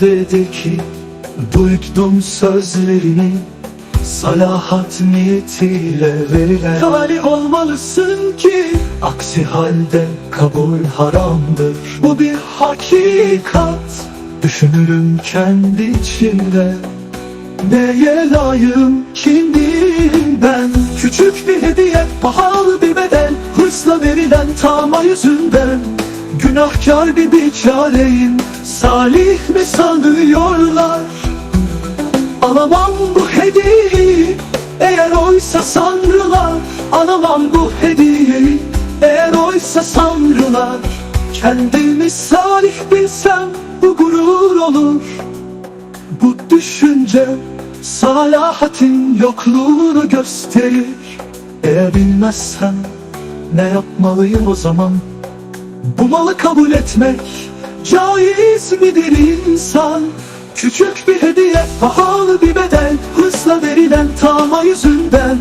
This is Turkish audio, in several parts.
Dedi ki Duydum sözlerini Salahat niyetiyle verilen. Talih olmalısın ki Aksi halde kabul haramdır. Bu bir hakikat. Düşünürüm kendi içimde Neye layığım kim değilim ben? Küçük bir hediye pahalı bir bedel Hırsla verilen tama yüzünden Günahkar bir biçareyim Salih mi sanıyorlar? Alamam bu hediyeyi Eğer oysa sanrılar. Alamam bu hediyeyi Eğer oysa sanrılar. Kendimi salih bilsem Bu gurur olur. Bu düşünce salahatin yokluğunu gösterir. Eğer bilmezsem ne yapmalıyım o zaman Bu malı kabul etmek caiz midir insan? Küçük bir hediye pahalı bir bedel Hırsla verilen tama yüzünden.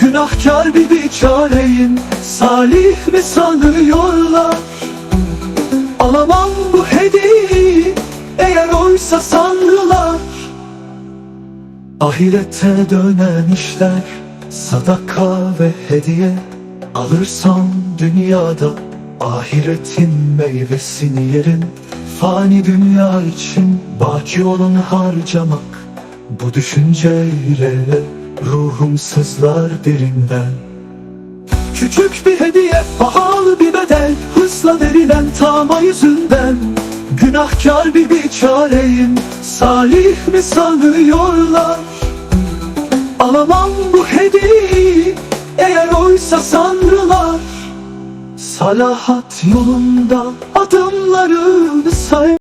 Günahkar bir biçareyim Salih mi sanıyorlar Alamam bu hediyeyi Eğer oysa sanrılar. Ahirete dönen işler Sadaka ve hediye. Alırsam dünyada Ahiretin meyvesini yerim Fani dünya için Baki olanı harcamak. Bu düşünceyle Ruhum sızlar derinden. Küçük bir hediye, pahalı bir bedel Hırsla verilen tama yüzünden. Günahkar bir biçareyim Salih mi sanıyorlar? Alamam bu hediyeyi Eğer oysa sanrılar Salahat yolunda adımlarını say